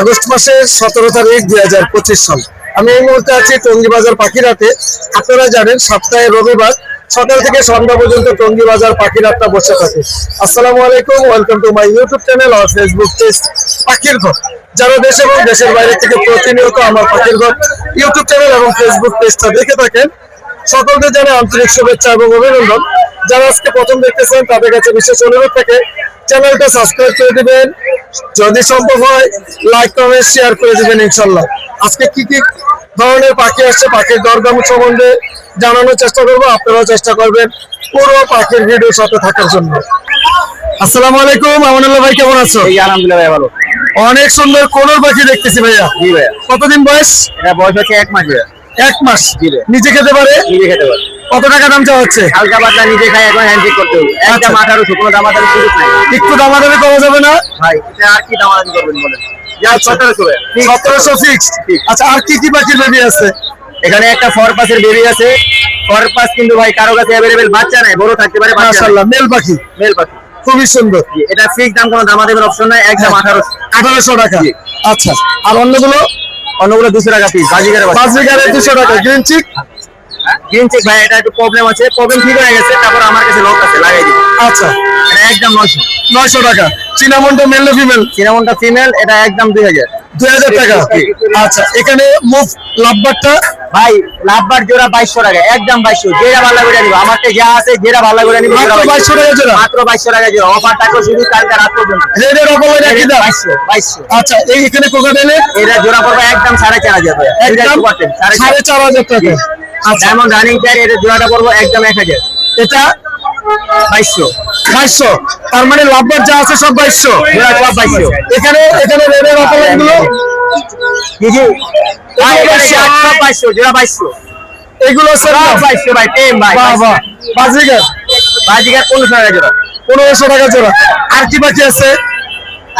August মাসের সতেরো তারিখ দুই হাজার পঁচিশ সাল। আমি এই মুহূর্তে আছি টঙ্গী বাজার পাখিরাতে। আপনারা জানেন, সপ্তাহে রবিবার সকাল থেকে সন্ধ্যা পর্যন্ত টঙ্গী বাজার পাখিরাতটা বসে থাকে। আসসালামু আলাইকুম, welcome to my YouTube channel R Facebook page পাখির ঘর। যারা দেশ এবং দেশের বাইরে থেকে প্রতিনিয়ত আমার পাখির ঘর ইউটিউব চ্যানেল এবং ফেসবুক পেজটা দেখে থাকেন, সকলকে জানাই আন্তরিক শুভেচ্ছা এবং অভিনন্দন। যারা আজকে প্রথম দেখতেছেন, তাদের কাছে বিশেষ অনুরোধ থাকে চ্যানেলটা সাবস্ক্রাইব করে দিবেন। যদি সম্ভব হয় লাইক কমেন্ট শেয়ার করে দিবেন ইনশাল্লাহ। আজকে কি কি ধরনের পাখি আসছে? পাখির দরদাম সম্বন্ধে জানানোর চেষ্টা করব। আপনারাও চেষ্টা করবেন পুরো পাখির ভিডিওর সাথে থাকার জন্য। আসসালামু আলাইকুম আমানুল্লাহ ভাই কেমন আছো? এই আলহামদুলিল্লাহ ভাই ভালো। অনেক সুন্দর কোনোর পাখি দেখতেছি ভাইয়া। জি ভাইয়া। কতদিন বয়স? এটা বয়স হচ্ছে এক মাস ভাইয়া। এক মাস। নিজে খেতে পারে? নিজে খেতে পারে। কত টাকা দাম চাওয়া হচ্ছে? হালকা পাতলা নিজে খাই এখন হ্যান্ডশেক করতে হবে। একটা আচ্ছা। মাথার শুকনো দামাদারি সুযোগ নাই। একটু দামাদামি করা যাবে না? ভাই এটা আর কি দামাদারি করবেন বলেন? আচ্ছা। সতেরোশো আচ্ছা আর কি কি বাকি বেবি আছে? এখানে একটা ফরপাসের বেবি আছে। ফরপাস কিন্তু ভাই কারও কাছে অ্যাভেলেবেল বাচ্চা নাই বড় থাকতে পারে মাশাআল্লাহ মেল পাখি। মেল পাখি। খুবই সুন্দর। এটা ফিক্স দাম কোনো দামাদামের অপশন নাই একদম আঠারোশো টাকা। আচ্ছা আর অন্যগুলো? অন্যগুলো দুশো টাকা পিস বিঘারে দুশো টাকা গ্রিন চিক গ্রিন চেক ভাই এটা একটু প্রবলেম আছে। প্রবলেম ঠিক হয়ে গেছে তারপর আমার কাছে লোক আছে লাগাই দিই আচ্ছা। এটা একদম নয়শো। নয়শো টাকা। চিনামন্টো মেল না ফিমেল সিনামনটা ফিমেল এটা একদম দুই হাজার। দুই হাজার টাকা। আচ্ছা এখানে মুভ লাভবারটা? ভাই লাভবার জোড়া বাইশশো টাকা একদম বাইশশো। যেটা ভালো করে নিবো আমার যা আছে যেটা ভালো করে নিবো। মাত্র 2200 টাকা জোড়া? মাত্র বাইশশো টাকা জোড়া। অফার থাকো শুধু কালকে রাত পর্যন্ত। রেডের অপলাইন একই দাম বাইশশো বাইশশো। আচ্ছা এই এখানে কোকাটেলে এটা জোড়া পড়বে একদম সাড়ে চার হাজার ভাইয়া। একদম super ten, সাড়ে চার সাড়ে চার হাজার টাকা। ডায়মন্ড রানিং প্যার এটা জোড়াটা পড়ব একদম এক হাজার। এটা? বাইশশো। বাইশশো। তার মানে লাভবার যা আছে সব বাইশশো। জোড়া সব বাইশশো। এখানে এখানে রেডের কি ভাই, এগুলো? এখানে 2200 সব বাইশশো জোড়া বাইশশো। এগুলো সব স্যার বাইশশো। ভাই টেম ভাই বাহ বাহ। বাজিগার পনেরোশো টাকা জোড়া। পনেরোশো টাকা জোড়া। আর কি বাকি আছে?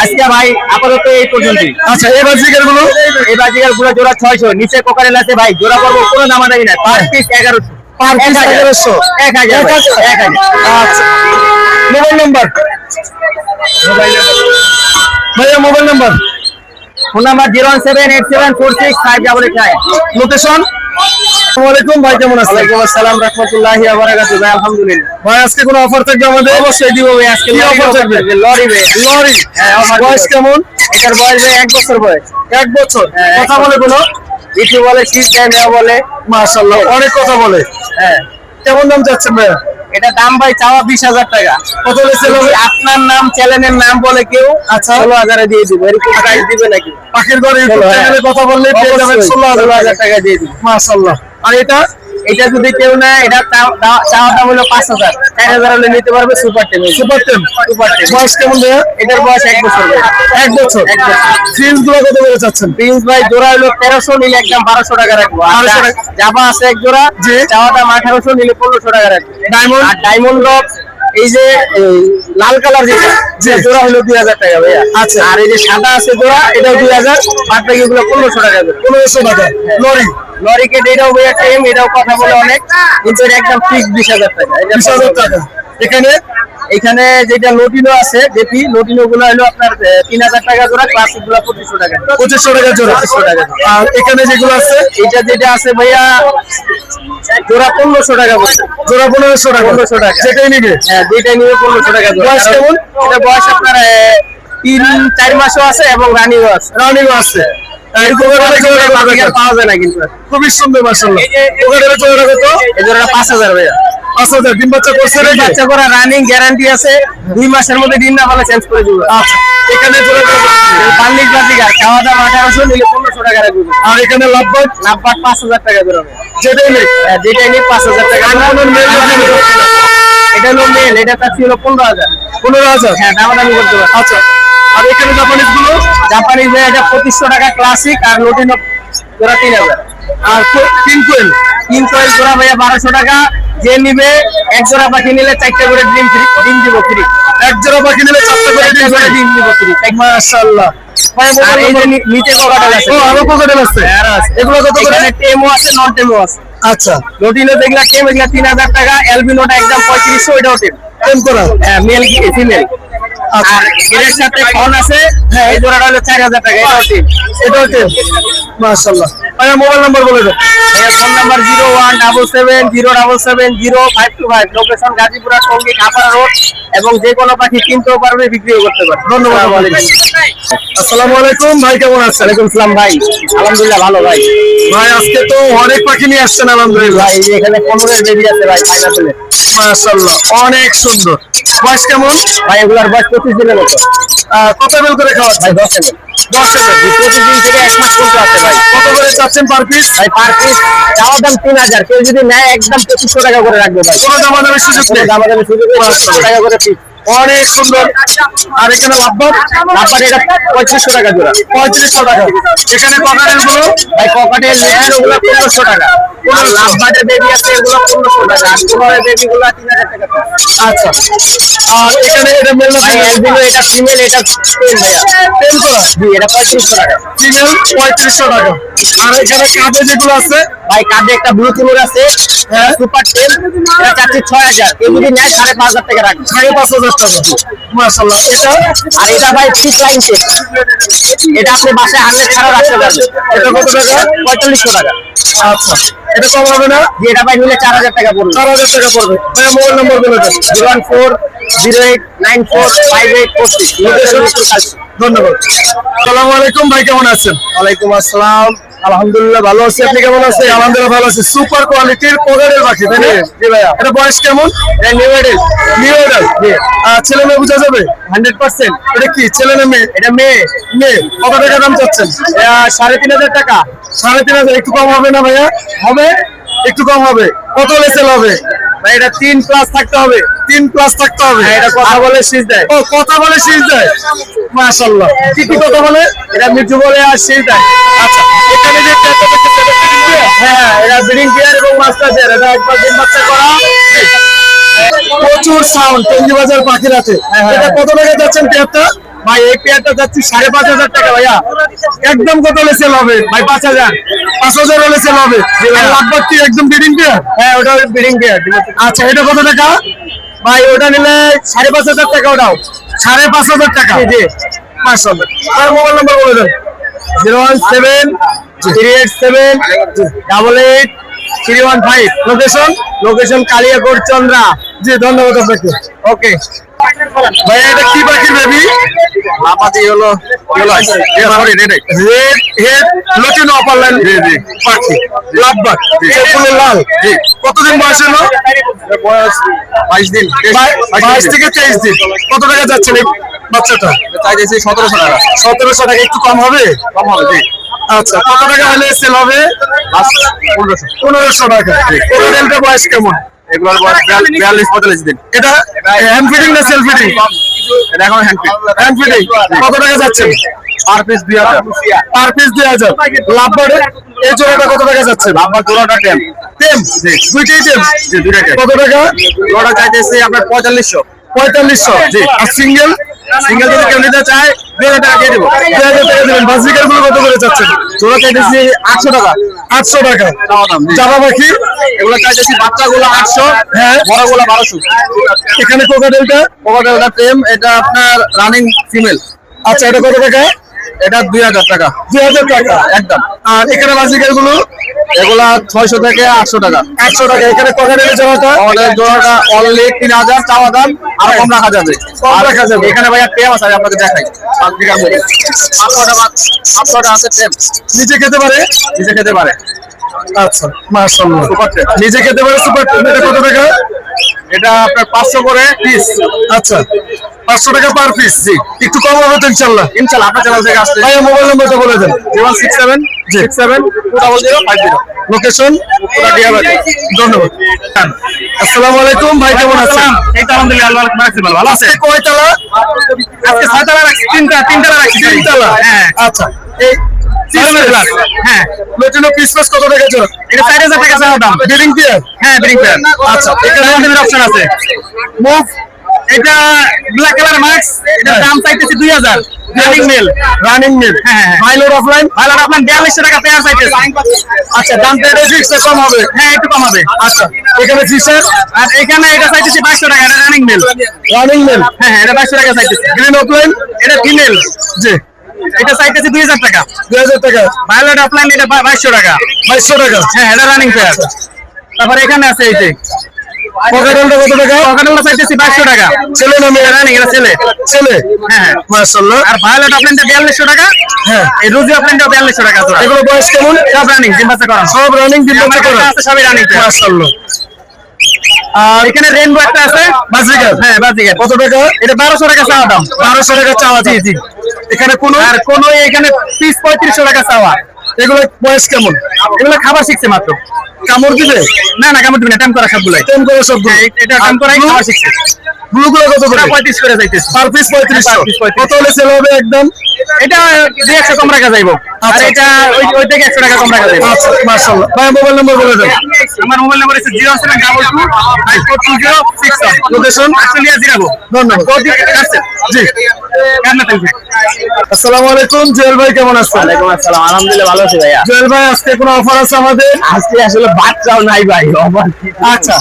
আজকে ভাই আপাতত এই পর্যন্তই। আচ্ছা এই বাজিগারগুলো এই বাজিকারগুলো জোড়া ছয়শো নিচে কোকারেল আছে ভাই জোড়া পড়ব কোনো দামাদামি নাই। পার পিস এগারোশো। পার পিস এগারোশো? এক হাজার ভাই, এক হাজার। আচ্ছা। Mobile number. ভাইয়া mobile number? Phone number zero one seven eight seven four six five double eight nine. Location? আসসালামাইকুম ভাই কেমন আছেন? ওয়ালাইকুম আসসালাম রহমতুল্লাহি ওয়া বারাকাতুহু। ভাই আলহামদুলিল্লাহ। ভাই আজকে কোনো অফার থাকবে আমাদের? অবশ্যই দিব ভাই আজকে অফার থাকবে? লরি ভাই। লরি। হ্যাঁ, বয়স কেমন? এটার বয়স ভাই এক বছর বয়স। এক বছর। হ্যাঁ, কথা বলে কোনো? ইটু বলে শীত দেয় বলে। মাশাআল্লাহ অনেক কথা বলে। হ্যাঁ। কেমন দাম যাচ্ছেন ভাইয়া? এটা দাম ভাই চাওয়া বিশ হাজার টাকা। কত আপনার নাম চ্যানেলের নাম বলে কেউ আচ্ছা। ষোলো হাজারে দিয়ে দিবে। এরকম প্রাইস দিবে নাকি? পাখির ঘরে কথা বললে ষোলো হাজার টাকা। দিয়ে দিব। মাসাল্লাহ আর এটা? এটা যদি কেউ না এটা চাও- চাও- চাওয়া দাম হলো পাঁচ হাজার। চার হাজার হলে নিতে পারবে super tame super tame super টেম বয়স কেমন ভাইয়া? এটার বয়স এক বছর এক বছর? এক বছর। ফিল্ডগুলো কত করে চাচ্ছেন? প্রিন্স ভাই জোড়া হলো তেরোশো নিলে একদম বারোশো টাকা রাখব। 1200 যা- জাবা আছে এক জোড়া যে চাওয়া দাম আঠারোশো নিলে পনেরোশো টাকা রাখব। ডায়মন্ড আর ডায়মন্ড রক এই যে লাল কালার যেটা জোড়া হলো দুই হাজার টাকা ভাইয়া। আচ্ছা। আর এই যে সাদা আছে জোড়া এটাও দুই হাজার বাদ বাকি গুলো পনেরোশো টাকা পনেরোশো টাকা। লরি। লরিকেট এটাও ভাইয়া টেম এটাও কথা বলে অনেক। কিন্তু এটা একদম ফিক্স বিশ হাজার টাকা। বিশ হাজার টাকা। এখানে এখানে যেটা লোটিনো আছে জেপি লোটিনো গুলো হলো আপনার তিন হাজার টাকা জোড়া ক্লাসিকগুলো পঁচিশশো টাকা। পঁচিশশো টাকা জোড়া। পঁচিশশো টাকা। আর এখানে যেগুলো আছে? এটা যেটা আছে ভাইয়া জোড়া পনেরোশো টাকা বলছে। জোড়া পনেরোশো টাকা। পনেরোশো টাকা। যেটাই নিবে। হ্যাঁ দুইটাই নিবে পনেরোশো টাকা বয়স কেমন? এটা বয়স আপনার তিন চার মাসও আছে এবং রানিও আছে। রানিও আছে। টাকা? পাওয়া যায় না কিন্তু। খুবই সুন্দর মাসাল্লাহ কত? এই জোড়াটা পাঁচ হাজার ভাইয়া। পাঁচ হাজার ডিম বাচ্চা করছে বাচ্চা করা রানিং গ্যারান্টি আছে দুই মাসের মধ্যে ডিম না চেঞ্জ করে দিব। আচ্ছা এখানে খাওয়া দাওয়া আঠারোশো নিলে পনেরোশো টাকা রাখব। আর এখানে লাভবাদ নাব্বার পাঁচ হাজার টাকা বেরোবে যেটাই নেই। হ্যাঁ, যেটা নিয়ে পাঁচ হাজার টাকা। আনকমন মেল এটা হলো মেল এটা তার ছিল পনেরো হাজার। পনেরো হাজার? হ্যাঁ দামাদামি করতে পারবে আচ্ছা আর এখানে জাপানিজগুলো? জাপানিজ এটা পঁচিশশো টাকা ক্লাসিক আর লোটিনো জোড়া তিন হাজার। আর তিন কোয়েল তিন কয়েল জোড়া ভাইয়া বারোশো টাকা। যে নিবে এক জোড়া পাখি নিলে চারটে করে ডিম ফ্রি ডিম দিব ফ্রি এক জোড়া পাখি নিলে চারটা করে ডিম করে ডিম দিব ফ্রি মাশাআল্লাহ। ভাই আর মোবাইল এই যে নাম্বার নি- নিচে কোকাটেল আছে। ও আরও কোকাটেল আছে? হ্যাঁ, আছে। এগুলো কত করে? এখানে আছে নন টেমও আছে। আচ্ছা। লোটিনো দেখলা টেম এগুলা তিন হাজার টাকা অ্যালবিনোটা একদম পঁয়ত্রিশশো এটাও টেম টেম করা? হ্যাঁ মেল ফিমেল আচ্ছা। আর এর সাথে ফোন আছে এই জোড়াটা হলো চার হাজার টাকা এটাও টিম এটাও টেন মাশাল্লাহ ভাইয়া মোবাইল নাম্বার বলে দেন। Phone number zero one double seven zero double seven zero five two five location Gazipura, সঙ্গী কাপাড়া রোড এবং যে কোনো পাখি কিনতেও পারবে বিক্রিও করতে পারবে। ধন্যবাদ। আসসালামু আলাইকুম। ভাই কেমন আছেন? ওয়ালাইকুম আসসালাম ভাই। আলহামদুলিল্লাহ ভালো ভাই। ভাই আজকে তো অনেক পাখি নিয়ে আসছেন আলহামদুলিল্লাহ। ভাই এখানে পনেরো বেবি আছে ভাই পাইনাপেলের মাশাল্লাহ অনেক সুন্দর। বয়স কেমন? ভাই এগুলার বয়স পঁচিশ দিনের মতো। আহ, কত বেল করে খাওয়া ভাই দশ এমএল দশ এমএল প্রতিদিন থেকে এক মাস পর্যন্ত আছে ভাই। কত করে চাচ্ছেন পার পিস ভাই পার পিস চাওয়ার দাম তিন হাজার। কেউ যদি নেয় একদম পঁচিশশো টাকা করে রাখবে ভাই। কোনো দামাদামি সুযোগ কোনো নেই। দাম আমাদের সুযোগ টাকা করে অনেক সুন্দর। আর এখানে লাভবাদ তারপর এটা পঁয়ত্রিশশো টাকা জোড়া। পঁয়ত্রিশশো টাকা। এখানে ককাটেলগুলো ভাই ককাটের রেয়ার ওগুলো পনেরোশো টাকা। টাকা। আচ্ছা। আর এখানে এটা এটা এটা ভাইয়া। পঁয়ত্রিশশো টাকা। ফিমেল পঁয়ত্রিশশো টাকা। আর এখানে কাপে যেগুলো আছে ভাই কাঁধে একটা ব্লু আছে হ্যাঁ। সুপার টেন এটা চাচ্ছি ছয় হাজার। কেউ যদি নেয় সাড়ে পাঁচ হাজার টাকা রাখবে। সাড়ে পাঁচ হাজার টাকা। এটা? আর এটা ভাই লাইন এটা আপনি বাসায় হান্ড্রেড ছাড়া রাখতে পারবেন। এটা কত টাকা? পঁয়তাল্লিশশো টাকা। আচ্ছা। এটা কম হবে না যে এটা ভাই নিলে চার হাজার টাকা পড়বে। চার হাজার টাকা পড়বে। মোবাইল নম্বর বলে দেন। Zero one four zero eight nine four five eight four six. ধন্যবাদ। সালাম আলাইকুম ভাই কেমন আছেন? ওয়ালাইকুম আসসালাম। আলহামদুলিল্লাহ ভালো আছি। আপনি কেমন আছেন? আলহামদুলিল্লাহ। ভালো আছি। সুপার কোয়ালিটির কোগারের পাখি তাই না? জি ভাইয়া? এটা বয়স কেমন? নিউ এডেল নিউ এডাল ছেলে মেয়ে বোঝা যাবে? Hundred percent. এটা কি ছেলে না মেয়ে? এটা মেয়ে। মেয়ে। কত টাকা দাম চাচ্ছেন? সাড়ে তিন হাজার টাকা। সাড়ে তিন হাজার একটু কম হবে না ভাইয়া? হবে? একটু কম হবে। কত লেসেল হবে? ভাই এটা তিন প্লাস থাকতে হবে। তিন প্লাস থাকতে হবে। হ্যাঁ, এটা কথা বলে শীষ দেয়। ও কথা বলে শীষ দেয়? মাশাল্লাহ কি কি কথা বলে? এটা মিঠু বলে আর শীষ দেয়। আচ্ছা এখানে যে হ্যাঁ এটা ব্রিডিং পেয়ার এবং মাস্টার পেয়ার। এটা একবার ডিম বাচ্চা করা। প্রচুর সাউন্ড টঙ্গি বাজার পাখির আছে হ্যাঁ, এটা কত টাকা যাচ্ছেন পেয়ারটা ভাই এই পেয়ারটা যাচ্ছি সাড়ে পাঁচ হাজার টাকা ভাইয়া। একদম কত হলে সেল হবে? ভাই পাঁচ হাজার। পাঁচ হাজার হলে সেল হবে। লাগবার কি একদম ব্রিডিং পেয়ার হ্যাঁ ওটা ব্রিডিং পেয়ার আচ্ছা এটা কত টাকা? ভাই ওটা নিলে সাড়ে পাঁচ হাজার টাকা ওটাও। সাড়ে পাঁচ হাজার টাকা? জি মাশাল্লাহ আর মোবাইল নাম্বার বলে দেন। Zero one seven three eight seven double eight three one five. Location? Location Kaliakoir Chandra. জি ধন্যবাদ আপনাকে। ওকে। ভাইয়া এটা কি পাখির বেবি লাপাতি হলো রেড হেড লটিন অপার লাইন পাখি। লাভবাগ সম্পূর্ণ লাল। কতদিন বয়স হলো? বয়স বাইশ দিন। বাই- বাইশ থেকে তেইশ দিন। কত টাকা যাচ্ছেন এই বাচ্চাটা? চাইতেছি সতেরোশো টাকা। সতেরোশো টাকা একটু কম হবে? কম হবে জি। আচ্ছা কত টাকা হলে সেল হবে? পনেরোশো। পনেরোশো টাকা। বয়স কেমন? এগুলোর বয়স বিয়াল্লিশ পঁয়তাল্লিশ দিন। এটা হ্যান্ড ফিডিং না সেলফ ফিডিং এটা এখন হ্যান্ড হ্যান্ড ফিডিং কত টাকা পার পিস পার পিস এই জোড়াটা কত টাকা যাচ্ছে? জোড়াটা দুইটাই কত টাকা? জোড়া চাইতেছি আপনার পঁয়তাল্লিশশো। পঁয়তাল্লিশশো। জি। আর সিঙ্গেল সিঙ্গেল যদি কেউ নিতে চায় দুই হাজার টাকা দিয়ে দেবো। দুই হাজার টাকা দেবেন। বাজিকারগুলো কত করে যাচ্ছেন জোড়া চাইতেছি আটশো টাকা। আটশো টাকা। চাপা পাখি এগুলো চাইতেছি বাচ্চাগুলো আটশো হ্যাঁ। বড়গুলো বারোশো। এখানে কোকাটেলটা ওটা প্রেম এটা আপনার রানিং ফিমেল আচ্ছা এটা কত টাকা? এটা দুই হাজার টাকা। দুই হাজার টাকা। একদম। আর এখানে বাজিকারগুলো এগুলা ছয়শো থেকে আটশো টাকা। আটশো টাকা। এখানে কোকাটেলের জোড়াটা? আমাদের জোড়াটা অনলি তিন হাজার চাওয়া দাম আর কম রাখা যাবে কম রাখা যাবে। এখানে ভাইয়া টেম আছে আমি আপনাকে দেখাই। পাঁচ বিঘার মধ্যে আপনারটা আপনারটা আছে টেম নিচে খেতে পারে? নিজে খেতে পারে। আচ্ছা মাশাআল্লাহ। নিজে খেতে পারে সুপার এটা কত টাকা? এটা আপনার পাঁচশো করে পিস আচ্ছা। পাঁচশো টাকা পার পিস জি। একটু কম হবে তো ইনশাল্লাহ ইনশাল্লাহ আপনার চ্যানেল থেকে আসছে ভাইয়া মোবাইল নাম্বারটা বলে দেন। Zero six seven six seven double zero five zero location ধন্যবাদ। আসসালামু আলাইকুম। ভাই কেমন আছেন? এই তো আলহামদুলিল্লাহ আল্লাহ ভালো। ভালো আছে কয়তলা? আজকে ছয়তলা রাখছি তিনটা তিনতলা রাখছি। তিনতলা? হ্যাঁ। আচ্ছা। এই হ্যাঁ লটিনো পিস পিস কত জোড়া? এটা চার হাজার টাকা চাওয়া দাম। বিডিং দিয়ে হ্যাঁ ব্রিং পেয়ার আচ্ছা এখানে আমাদের অপশন আছে। মুভ এটা ব্ল্যাক কালার মাস্ক এটার দাম চাইতেছি দুই হাজার। রানিং মেল রানিং মিল হ্যাঁ হ্যাঁ অফলাইন ভালো আপনার বিয়াল্লিশশো টাকা পেয়ার চাইতেছি। আচ্ছা দামটা এটা ফিক্সড কম হবে। হ্যাঁ একটু কমাবে আচ্ছা এখানে ফিচার আর এখানে এটা চাইতেছি বাইশশো টাকা এটা রানিং মেল রানিং মিল হ্যাঁ হ্যাঁ এটা বাইশশো টাকা চাইতেছি। গ্রিন অফলাইন এটা ফিমেল জি। এটা চাইতেছি দুই হাজার টাকা। দুই হাজার টাকা। ভায়োলেট অফলাইন এটা বাইশশো টাকা। বাইশশো টাকা। হ্যাঁ এটা রানিং পেয়ার তারপরে এখানে আছে এই যে। পকেটেলটা কত টাকা? পকেটগুলো চাইতেছি বাইশশো টাকা। ছেলে না মেয়ে? রানিং এটা ছেলে। ছেলে? হ্যাঁ মাশাআল্লাহ। আর ভায়োলেট অফলাইনটা বিয়াল্লিশশো টাকা। হ্যাঁ। এই রুজি অফলাইনটা বিয়াল্লিশশো টাকা এগুলো বয়স কেমন? সব রানিং ডিম বাচ্চা করানো। সব রানিং দিন বাচ্চা করা সবই রানিং মাশাআল্লাহ। আর এখানে রেনবো একটা আছে। বাজিকার হ্যাঁ কত টাকা? এটা বারোশো টাকা চাওয়া দাম। বারোশো টাকা চাওয়া জি জি। এখানে কোন আর কোন এখানে পিস পঁয়ত্রিশশো টাকা চাওয়া। এগুলো বয়স কেমন? এগুলো খাবার শিখছে মাত্র। কামড় দিবে? না না কামড় দিবে না টাইম করা সবগুলাই। টাইম করা সব হ্যাঁ, এটা টাইম করাই খাবার শিখছে। ব্লু গুলো কত করে? ওটা পঁয়ত্রিশ করে যাইতেছে। পার পিস পঁয়ত্রিশশো। Per piece 35 কত হলে সেল হবে একদম? এটা দুই একশো কম রাখা যাইব? আর আচ্ছা। এটা ওই ওই থেকে একশো টাকা কম রাখা যাইব? আচ্ছা মাশাআল্লাহ। ভাই মোবাইল নাম্বার বলে দেন। আমার মোবাইল নাম্বার হচ্ছে zero seven double two five four two zero six location Australia Zirabo. ধন্যবাদ। জি। কান্না থ্যাংক ইউ আসসালামু আলাইকুম জুয়েল ভাই কেমন আছেন? ওয়ালাইকুম আসসালাম। আলহামদুলিল্লাহ ভালো আছি ভাইয়া। জুয়েল ভাই আজকে কোনো অফার আছে আমাদের? আজকে আসলে বাচ্চাও নাই ভাই আচ্ছা।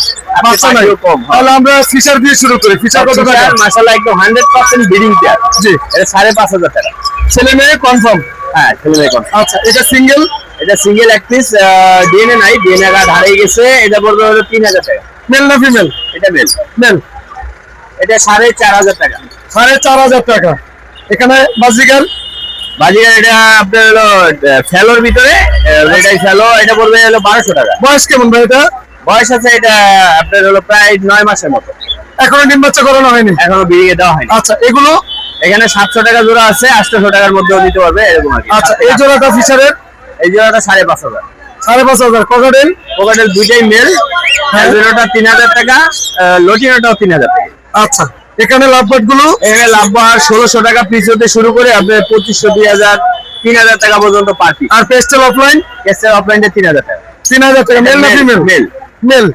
বাচ্চা নাই তাহলে আমরা ফিচার দিয়ে শুরু করি। ফিচার কত টাকা? মাসাল্লাহ একদম হান্ড্রেড পার্সেন্ট ব্রিডিং পেয়ার জি। এটা সাড়ে পাঁচ হাজার টাকা। ছেলে মেয়ে কনফার্ম হ্যাঁ ছেলে আচ্ছা এটা সিঙ্গেল এটা সিঙ্গেল এক পিস ডিএনএ নাই ডিএনএ কার্ড হারিয়ে গেছে এটা পড়বে হলো তিন হাজার টাকা। মেল না ফিমেল এটা মেল মেল এটা সাড়ে চার হাজার টাকা। সাড়ে চার হাজার টাকা। এখানে বাজিকার বাজিগার এটা আপনার হলো ফেলোর ভিতরে ফেলো এটা পড়বে হলো বারোশো টাকা। বয়স কেমন ভাই এটা? বয়স আছে এটা আপনার হলো প্রায় নয় মাসের মতো। এখনও ডিম বাচ্চা করানো হয়নি? এখনও বিরিয়ে দেওয়া হয়নি। আচ্ছা এগুলো? এখানে সাতশো টাকা জোড়া আছে আটশো টাকার মধ্যেও দিতে পারবে এরকম আর আচ্ছা এই জোড়াটা ফিচারের এই জোড়াটা সাড়ে পাঁচ হাজার। সাড়ে পাঁচ হাজার। ককাটেল পকেটের দুইটাই মেল। হ্যাঁ। জোড়াটা তিন হাজার টাকা লটিনোটাও তিন হাজার টাকা। আচ্ছা এখানে লাভবাটগুলো এখানে লাভবার ষোলোশো টাকা পিস হতে শুরু করে আপনার পঁচিশশো দুই হাজার তিন হাজার টাকা পর্যন্ত পার পিস আর পেস্টেল অফলাইন কেসের অফলাইনটা তিন হাজার টাকা। তিন হাজার টাকা মেল না ফিমেল male। মেল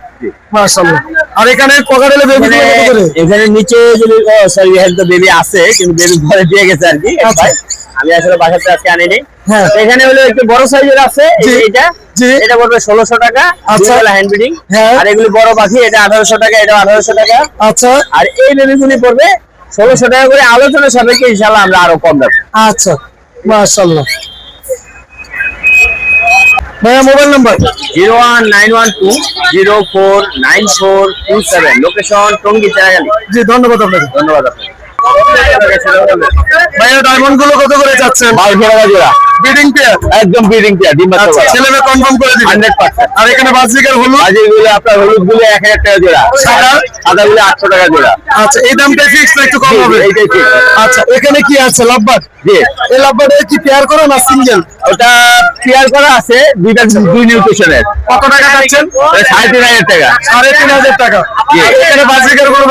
মাশাআল্লাহ আর এখানে ককাটেলে বেবি করে এখানে নিচে যদি সরি তো বেবি আছে কিন্তু বেবি ঘরে দিয়ে গেছে আর কি আচ্ছা। ভাই। আমি আসলে বাসাতে আজকে আনিনি হ্যাঁ। এখানে হলো একটু বড় সাইজের আছে এটা। এটা পড়বে ষোলোশো টাকা আচ্ছা। Hand breeding. আর এগুলি বড় পাখি এটা আঠারোশো টাকা এটা আঠারোশো টাকা আচ্ছা আর এই বেবিগুলি পড়বে ষোলোশো টাকা করে আলোচনা সাপেক্ষে ইনশাল্লাহ আমরা আরও কম দেবো আচ্ছা মাশাআল্লাহ ভাইয়া mobile number zero one nine one two zero four nine four two seven location Tongi চারাগালি। জি ধন্যবাদ আপনাকে। ধন্যবাদ আপনাকে। ভাইয়া ডায়মন্ডগুলো কত করে যাচ্ছেন ভাই টাকা জোড়া বিডিং পেয়ার একদম ব্রিডিং পেয়ার ডিম বাচ্চা আচ্ছা করা। কনফার্ম করে দিবেন হান্ড্রেড পার্সেন্ট। আর এখানে বাজিকার হলুদ? বাজিরগুলো আপনার হলুদগুলো এক হাজার টাকা জোড়া। সাদা? সাদা গুলো আটশো টাকা জোড়া। আচ্ছা এই দামটা ফিক্স না একটু কম হবে? এইটাই ঠিক আচ্ছা এখানে কি আছে লাভবাট জি। এই লাভবাট কি পেয়ার করা না সিঙ্গেল ওটা পেয়ার করা আছে দুইটা দুই নিউট্রিশনের কত টাকা তিন হাজার টাকা। সাড়ে তিন হাজার টাকা। জি। এখানে বাজিকারগুলো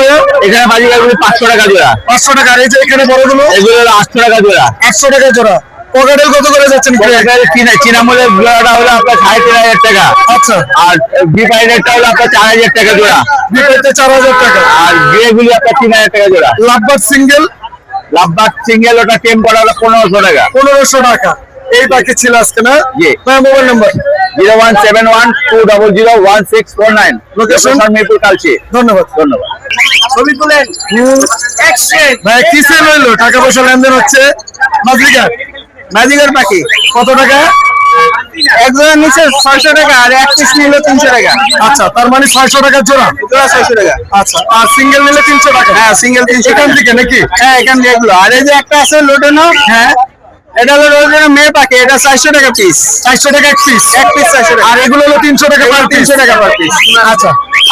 এখানে বাজিকারগুলো পাঁচশো টাকা জোড়া। পাঁচশো টাকা। আর এই যে এখানে এগুলো হলো আটশো টাকা জোড়া। আটশো টাকা জোড়া। পকেটেল কত করে যাচ্ছেন চীনা চিনামলের জোড়াটা হলো আপনার সাড়ে তিন হাজার টাকা। আচ্ছা। আর বিপাইনেরটা হলো আপনার চার হাজার টাকা জোড়া। বিপেতে চার হাজার টাকা। আর গ্রেগুলি আপনার তিন হাজার টাকা জোড়া। লাভবাট সিঙ্গেল? লাভবাগ সিঙ্গেল ওটা টেম করা হলো পনেরোশো টাকা। পনেরোশো টাকা। এই বাকি ছিল আজকে না? জি। ভাইয়া mobile number. Zero one seven one two double zero one six four nine? Location Mirpur Kalshi. ধন্যবাদ। ধন্যবাদ। ছবি তুলেন। ভাই কিসে লইলো টাকা পয়সা লেনদেন হচ্ছে? মাঝিকার ম্যাজিকের পাখি। কত টাকা? একজনের নিচে ছয়শো টাকা আর এক পিস নিলে তিনশো টাকা। আচ্ছা তার মানে ছয়শো টাকা জোড়া? জোড়া ছয়শো টাকা। আচ্ছা আর সিঙ্গেল নিলে তিনশো টাকা? হ্যাঁ সিঙ্গেল তিনশো এখান থেকে নাকি? হ্যাঁ এখান থেকে এগুলো। আর এই যে একটা আছে লোটানো হ্যাঁ। এটা হলো লোটানো মেয়ে পাখি এটা চারশো টাকা পিস চারশো টাকা এক পিস এক পিস চারশো টাকা। আর এগুলো হলো তিনশো টাকা পার তিনশো টাকা পার পিস আচ্ছা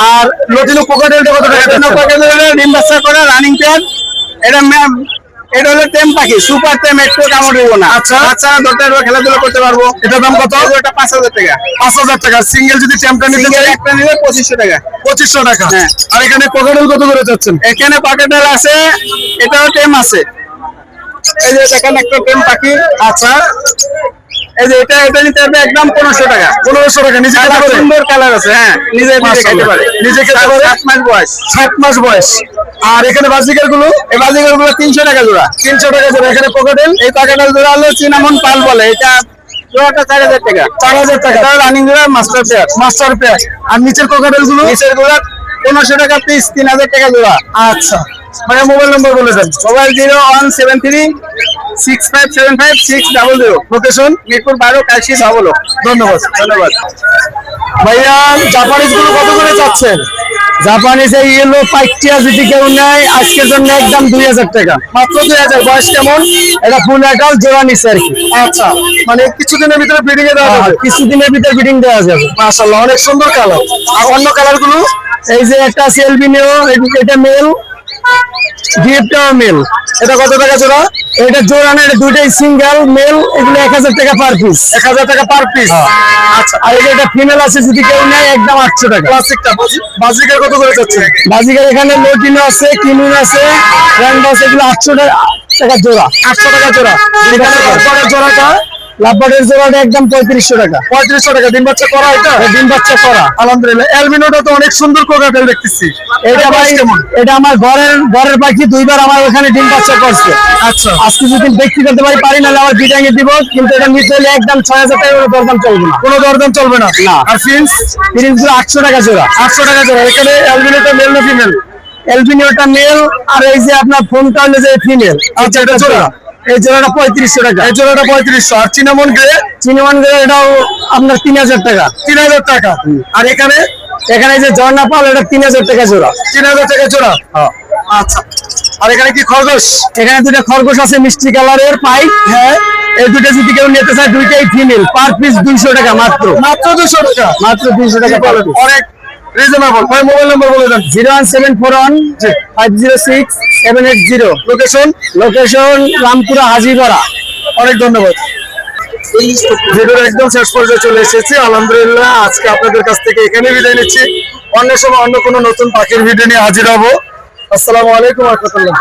আর লটিনো কোকাটেলটা কত টাকা হলো ডিম বাচ্চা করা রানিং প্যান এটা ম্যাম এটা হলো টেম পাখি সুপার টেম একটু কামড় দিব না। আচ্ছা। আচ্ছা দরকার খেলাধুলা করতে পারব। এটা দাম কত? এটা পাঁচ হাজার টাকা। পাঁচ হাজার টাকা। সিঙ্গেল যদি টেমটা নিতে চাই? একটা নিলে পঁচিশশো টাকা। পঁচিশশো টাকা। হ্যাঁ। আর এখানে পকেটেল কত করে যাচ্ছেন এখানে পকেটেল আছে এটাও টেম আছে। এই যে দেখেন একটা টেম পাখি। আচ্ছা। এই যে এটা এটা নিতে হবে একদম পনেরোশো টাকা। পনেরোশো টাকা নিজে খেতে পারে সুন্দর কালার আছে হ্যাঁ নিজে নিজে খেতে। পারে নিজে খেতে পারে? সাত মাস বয়স। সাত মাস বয়স। আর এখানে বাজিকারগুলো এই বাজিগরগুলো তিনশো টাকা জোড়া। তিনশো টাকা জোড়া। এখানে পকেটেল এই পাকাটাল জোড়া হলো চিনামন পাল বলে। এটা জোড়াটা চার হাজার টাকা। চার হাজার টাকা। এটা রানিং জোড়া মাস্টার পেয়ার মাস্টার প্যাক আর নিচের কোকাটেলগুলো নিচের জোড়া পনেরোশো টাকা পিস তিন হাজার টাকা জোড়া। আচ্ছা। মানে মোবাইল নম্বর বলে দেন। Mobile zero one seven three six five seven five six double zero location Mirpur বারো কাশি ভাবলো ধন্যবাদ ধন্যবাদ। ভাইয়া জাপানিজগুলো কত করে চাচ্ছেন? জাপানিজ এই ইয়েলো পাইকটিয়া যদি কেউ নেয় আজকের জন্য একদম দুই হাজার টাকা। মাত্র দুই হাজার। বয়স কেমন? এটা ফুল অ্যাডাল্ট জোড়া নিচ্ছে আর কি। আচ্ছা মানে কিছুদিনের ভিতরে ব্রিডিং এ দেওয়া আর যাবে? কিছুদিনের ভিতরে বিডিং দেওয়া যাবে। মাশাআল্লাহ অনেক সুন্দর কালার আর অন্য কালারগুলো এই যে একটা সেলবিনিও এটা মেল গিফটটাও মেল এটা কত টাকা জোড়া? এটা জোড়া না এটা দুইটাই সিঙ্গেল মেল এগুলো এক হাজার টাকা পার পিস এক হাজার টাকা পার পিস আচ্ছা। আর এটা ফিমেল আছে যদি কেউ নেয় একদম আটশো টাকা। ক্লাসিকটা বাজিকার কত করে যাচ্ছে? বাজিকার এখানে লোটিনো আছে কিনুন আছে এগুলো আটশো টাকা জোড়া। আটশো টাকা জোড়া। জোড়াটা লাভবার্ডের জোড়াটা একদম পঁয়ত্রিশশো টাকা। পঁয়ত্রিশশো টাকা। ডিম বাচ্চা করা এটা? ডিম বাচ্চা করা। আলহামদুলিল্লাহ। অ্যালবিনোটা তো অনেক সুন্দর কোকাটেল দেখতেছি। এটা ভাই এটা আমার ঘরের ঘরের পাখি দুইবার আমার ওখানে ডিম বাচ্চা করছে। আচ্ছা। আজকে যদি বিক্রি করতে পারি পারি নাহলে আমার বিটাঙ্গে দিব কিন্তু এটা নিতে হলে একদম ছয় হাজার টাকা দরদাম চলবে না। কোনো দরদাম চলবে না? না। আর ফিন্স? আটশো টাকা জোড়া। আটশো টাকা জোড়া। এখানে অ্যালবিনোটা মেল না ফিমেল এলবিনিওটা মেল আর এই যে আপনার ফোনটা হলো যে ফিমেল আচ্ছা এটা জোড়া। এই জোড়াটা পঁয়ত্রিশশো টাকা। এই জোড়াটা পঁয়ত্রিশশো। আর চিনামন গ্রে চিনিমান গেলে এটাও আপনার তিন হাজার টাকা। তিন হাজার টাকা। আর এখানে? এখানে যে ঝর্ণা পাল এটা তিন হাজার টাকা জোড়া। তিন হাজার টাকা জোড়া? আচ্ছা। আর এখানে কি খরগোশ? এখানে দুটো খরগোশ আছে মিষ্টি কালারের পাইপ হ্যাঁ। এই দুটো যদি কেউ নিতে চায় দুইটাই ফিমেল পার পিস দুইশো টাকা মাত্র। মাত্র দুশো টাকা। মাত্র দুইশো টাকা অনেক রিজনেবল ভাই মোবাইল নম্বর বলে দেন। Zero one seven four one five zero six seven eight zero location location Rampura Hajipara অনেক ধন্যবাদ। ভিডিওর একদম শেষ পর্যায়ে চলে এসেছি। আলহামদুলিল্লাহ আজকে আপনাদের কাছ থেকে এখানে বিদায় নিচ্ছি। অন্য সময় অন্য কোনো নতুন পাখির ভিডিও নিয়ে হাজির হব। আসসালামু আলাইকুম রহমতুল্লাহ।